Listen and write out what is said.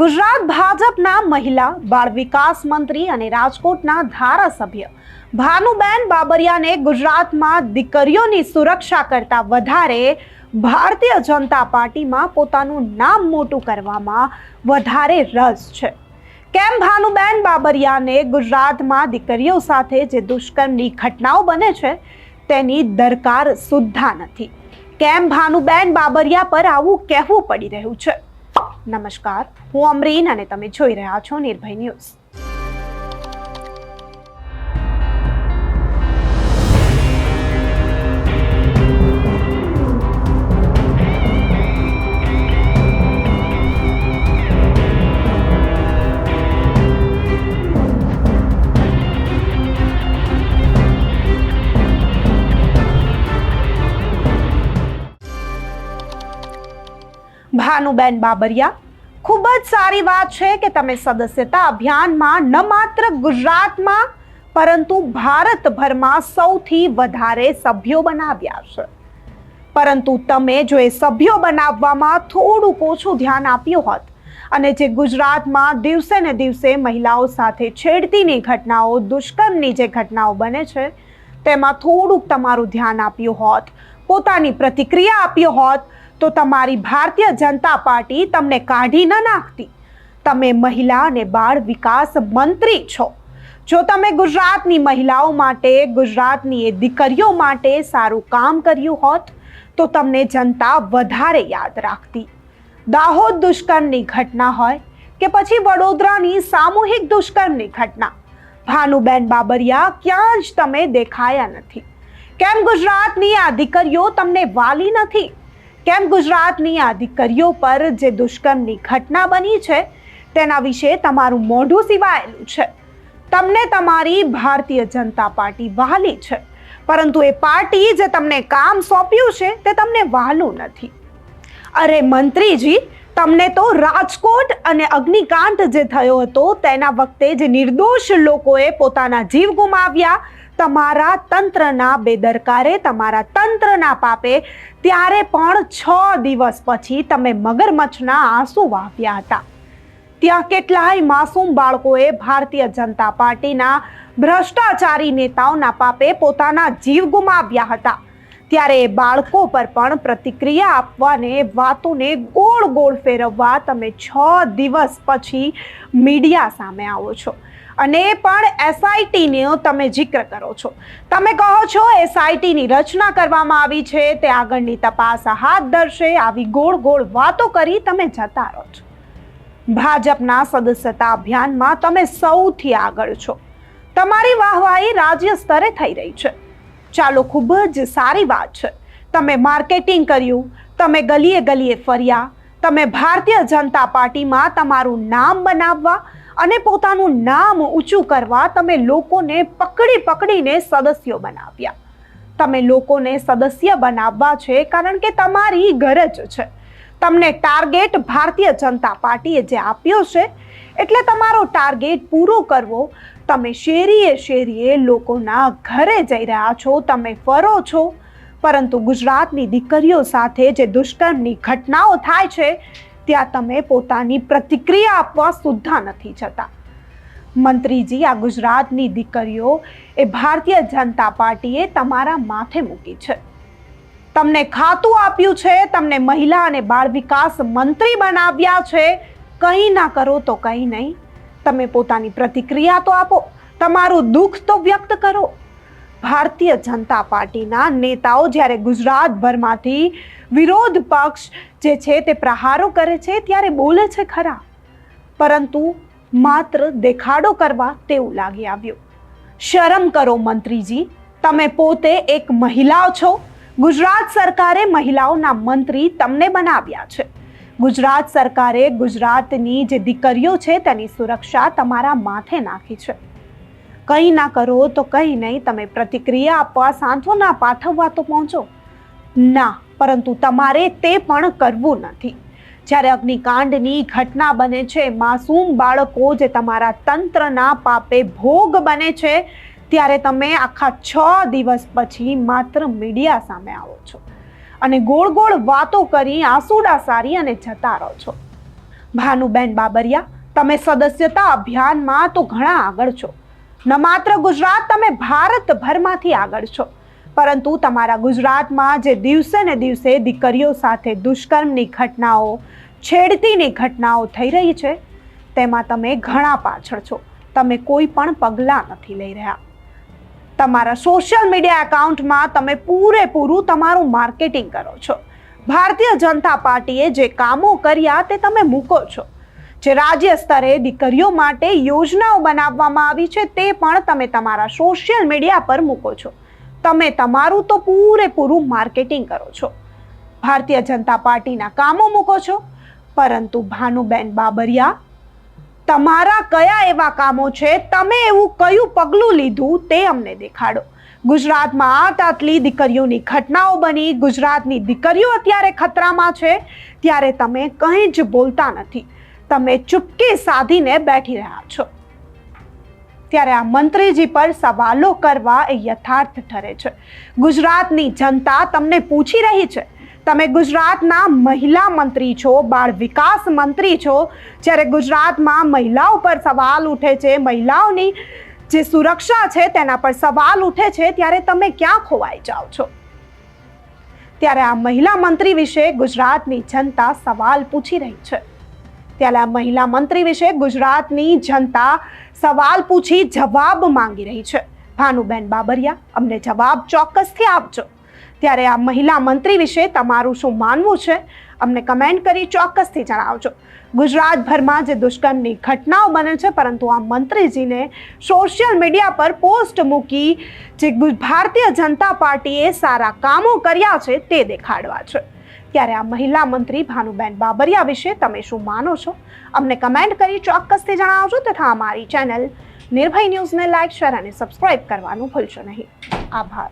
ગુજરાત ભાજપના મહિલા, બાળ વિકાસ મંત્રી અને રાજકોટના ધારાસભ્ય. ભાનુબેન બાબરિયાને ગુજરાતમાં દીકરીઓની સુરક્ષા કરતાં વધારે ભારતીય જનતા પાર્ટીમાં પોતાનું નામ મોટું કરવામાં વધારે રસ છે. કેમ ભાનુબેન બાબરિયાને ગુજરાતમાં દીકરીઓ સાથે જે દુષ્કર્મની ઘટનાઓ બને છે, તેની દરકાર સુદ્ધા નથી. કેમ ભાનુબેન બાબરિયા પર આવું કહેવું પડી રહ્યું છે? નમસ્કાર. હું અમરીન અને તમે જોઈ રહ્યા છો નિર્ભય ન્યૂઝ. ભાનુબેન બાબરિયા, ખૂબ જ સારી વાત છે કે તમે સદસ્યતા અભિયાનમાં ન માત્ર ગુજરાતમાં, પરંતુ ભારતભરમાં સૌથી વધારે સભ્યો બનાવ્યા છે. પરંતુ તમે જો એ સભ્યો બનાવવામાં થોડુંક ઓછું ધ્યાન આપ્યું હોત અને જે ગુજરાતમાં દિવસે ને દિવસે મહિલાઓ સાથે છેડતીની ઘટનાઓ, દુષ્કર્મની જે ઘટનાઓ બને છે, તેમાં થોડુંક તમારું ધ્યાન આપ્યું હોત, પોતાની પ્રતિક્રિયા આપ્યો હોત તો તમારી ભારતીય જનતા પાર્ટી તમને કાઢી ન નાખતી. તમે મહિલા અને બાળ વિકાસ મંત્રી છો. જો તમે ગુજરાતની મહિલાઓ માટે, ગુજરાતની એ દીકરીઓ માટે સારું કામ કર્યું હોત, તો તમને જનતા વધારે યાદ રાખતી. દાહોદ દુષ્કર્મની ઘટના હોય કે પછી વડોદરાની સામૂહિક દુષ્કર્મની ઘટના, ભાનુબેન બાબરિયા ક્યાં જ તમે દેખાયા નથી. કેમ ગુજરાતની આ દીકરીઓ તમને વાલી નથી? કેમ ગુજરાતની આ દીકરીઓ પર જે દુષ્કર્મની ઘટના બની છે, તેના વિશે તમારું મોઢું સિવાયેલું છે. તમને તમારી ભારતીય જનતા પાર્ટી વહાલી છે, પરંતુ એ પાર્ટી જે તમને કામ સોંપ્યું છે, તે તમને વહાલું નથી. અરે મંત્રીજી તમને તો રાજકોટ અને અગ્નિકાંડ જે થયો હતો, તેના વખતે જે નિર્દોષ લોકોએ પોતાના જીવ ગુમાવ્યા. તમારા તંત્રના બેદરકારે, તમારા તંત્રના પાપે ત્યારે પણ છ દિવસ પછી તમે મગરમચ્છના આંસુ વાવ્યા હતા. ત્યાં કેટલાય માસૂમ બાળકોએ ભારતીય જનતા પાર્ટીના ભ્રષ્ટાચારી નેતાઓના પાપે પોતાના જીવ ગુમાવ્યા હતા. ત્યારે એ બાળકો પર પણ પ્રતિક્રિયા આપવાને, વાતોને ગોળ ગોળ ફેરવવા તમે છ દિવસ પછી મીડિયા સામે આવો છો. અને પણ એસઆઈટીનો તમે જિક્ર કરો છો. તમે કહો છો એસઆઈટીની રચના કરવામાં આવી છે, તે આગળની તપાસ હાથ ધરશે, આવી ગોળ ગોળ વાતો કરી તમે જતા રહો છો. ભાજપના સદસ્યતા અભિયાનમાં તમે સૌથી આગળ છો. તમારી વાહવાહી રાજ્ય સ્તરે થઈ રહી છે. ચાલો ખૂબ જ સારી વાત છે. તમે માર્કેટિંગ કર્યું, તમે ગલીએ ગલીએ ફર્યા તમે ભારતીય જનતા પાર્ટીમાં તમારું નામ બનાવવા અને પોતાનું નામ ઊંચું કરવા તમે લોકોને પકડી પકડીને સદસ્યો બનાવ્યા. તમે લોકોને સદસ્ય બનાવવા છે કારણ કે તમારી ગરજ છે. તમને ટાર્ગેટ ભારતીય જનતા પાર્ટીએ જે આપ્યો છે, એટલે તમારો ટાર્ગેટ પૂરો કરવો. તમે શેરીએ શેરીએ લોકોના ઘરે જઈ રહ્યા છો, તમે ફરો છો. પરંતુ ગુજરાતની દીકરીઓ સાથે જે દુષ્કર્મની ઘટનાઓ થાય છે, ત્યાં તમે પોતાની પ્રતિક્રિયા આપવા સુદ્ધા નથી જતા. મંત્રીજી, આ ગુજરાતની દીકરીઓ એ ભારતીય જનતા પાર્ટીએ તમારા માથે મૂકી છે. તમને ખાતું આપ્યું છે, તમને મહિલા અને બાળ વિકાસ મંત્રી બનાવ્યા છે, કંઈ ના કરો તો કંઈ નહીં. તમે પોતાની પ્રતિક્રિયા તો આપો, તમારું દુઃખ તો વ્યક્ત કરો. ભારતીય જનતા પાર્ટીના નેતાઓ જ્યારે ગુજરાતભરમાંથી વિરોધ પક્ષ જે છે તે પ્રહારો કરે છે ત્યારે બોલે છે ખરા. પરંતુ માત્ર દેખાડો કરવા તેવું લાગી આવ્યું. શરમ કરો મંત્રીજી, તમે પોતે એક મહિલા છો. ગુજરાત સરકારે મહિલાઓના મંત્રી તમને બનાવ્યા છે. ગુજરાત સરકારે ગુજરાતની જે દીકરીઓ છે તેની સુરક્ષા તમારા માથે નાખી છે. કંઈ ના કરો તો કંઈ નહીં. તમે પ્રતિક્રિયા આપવા, સાંત્વના પાઠવવા તો પહોંચો. ના, પરંતુ તમારે તે પણ કરવું નથી. જ્યારે અગ્નિકાંડની ઘટના બને છે, માસૂમ બાળકો જે તમારા તંત્રના પાપે ભોગ બને છે, ત્યારે તમે આખા છ દિવસ પછી માત્ર મીડિયા સામે આવો છો અને ગોળ ગોળ વાતો કરી આંસુડા સારી અને જતા રહો છો. ભાનુબેન બાબરિયા, તમે સદસ્યતા અભિયાનમાં તો ઘણા આગળ છો. ન માત્ર ગુજરાત, તમે ભારતભરમાંથી આગળ છો. પરંતુ તમારા ગુજરાતમાં જે દિવસે ને દિવસે દીકરીઓ સાથે દુષ્કર્મની ઘટનાઓ, છેડતીની ઘટનાઓ થઈ રહી છે, તેમાં તમે ઘણા પાછળ છો. તમે કોઈ પણ પગલાં નથી લઈ રહ્યા. તમારા સોશિયલ મીડિયા એકાઉન્ટમાં તમે પૂરેપૂરું તમારું માર્કેટિંગ કરો છો. ભારતીય જનતા પાર્ટીએ જે કામો કર્યા તે તમે મૂકો છો. જે રાજ્ય સ્તરે દીકરીઓ માટે યોજનાઓ બનાવવામાં આવી છે, તે પણ તમે તમારા સોશિયલ મીડિયા પર મૂકો છો. તમે તમારું તો પૂરેપૂરું માર્કેટિંગ કરો છો. ભારતીય જનતા પાર્ટીના કામો મૂકો છો. પરંતુ ભાનુબેન બાબરિયા, તમારા કયા એવા કામો છે? તમે એવું કયું પગલું લીધું તે અમને દેખાડો. ગુજરાતમાં આટ આટલી દીકરીઓની ઘટનાઓ બની. ગુજરાતની દીકરીઓ અત્યારે ખતરામાં છે. ત્યારે તમે કંઈ જ બોલતા નથી. તમે ચૂપકે સાધીને બેઠી રહ્યા છો. ત્યારે આ મંત્રીજી પર સવાલો કરવા એ યથાર્થ ઠરે છે. ગુજરાતની જનતા તમને પૂછી રહી છે. તમે ગુજરાતના મહિલા મંત્રી છો, બાળ વિકાસ મંત્રી છો, જ્યારે ગુજરાતમાં મહિલાઓ પર સવાલ ઉઠે છે, મહિલાઓની જે સુરક્ષા છે તેના પર સવાલ ઉઠે છે, ત્યારે તમે ક્યાં ખોવાઈ જાઓ છો? ત્યારે આ મહિલા મંત્રી વિશે ગુજરાતની જનતા સવાલ પૂછી રહી છે. ત્યારે આ મહિલા મંત્રી વિશે ગુજરાતની જનતા સવાલ પૂછી જવાબ માંગી રહી છે. ભાનુબેન બાબરિયા, અમને જવાબ ચોક્કસથી આપજો. ત્યારે આ મહિલા મંત્રી વિશે તમારું શું માનવું છે? અમને કમેન્ટ કરી ચોક્કસથી જણાવજો. ગુજરાતભરમાં જે દુષ્કર્મની ઘટનાઓ બને છે, પરંતુ આ મંત્રીજીને સોશિયલ મીડિયા પર પોસ્ટ મૂકી જે ભારતીય જનતા પાર્ટીએ સારા કામો કર્યા છે, તે દેખાડવા છે. ત્યારે આ મહિલા મંત્રી ભાનુબેન બાબરિયા વિશે તમે શું માનો છો? અમને કમેન્ટ કરી ચોક્કસથી જણાવજો તથા અમારી ચેનલ નિર્ભય ન્યૂઝને લાઇક, શેર અને સબસ્ક્રાઇબ કરવાનું ભૂલશો નહીં. આભાર.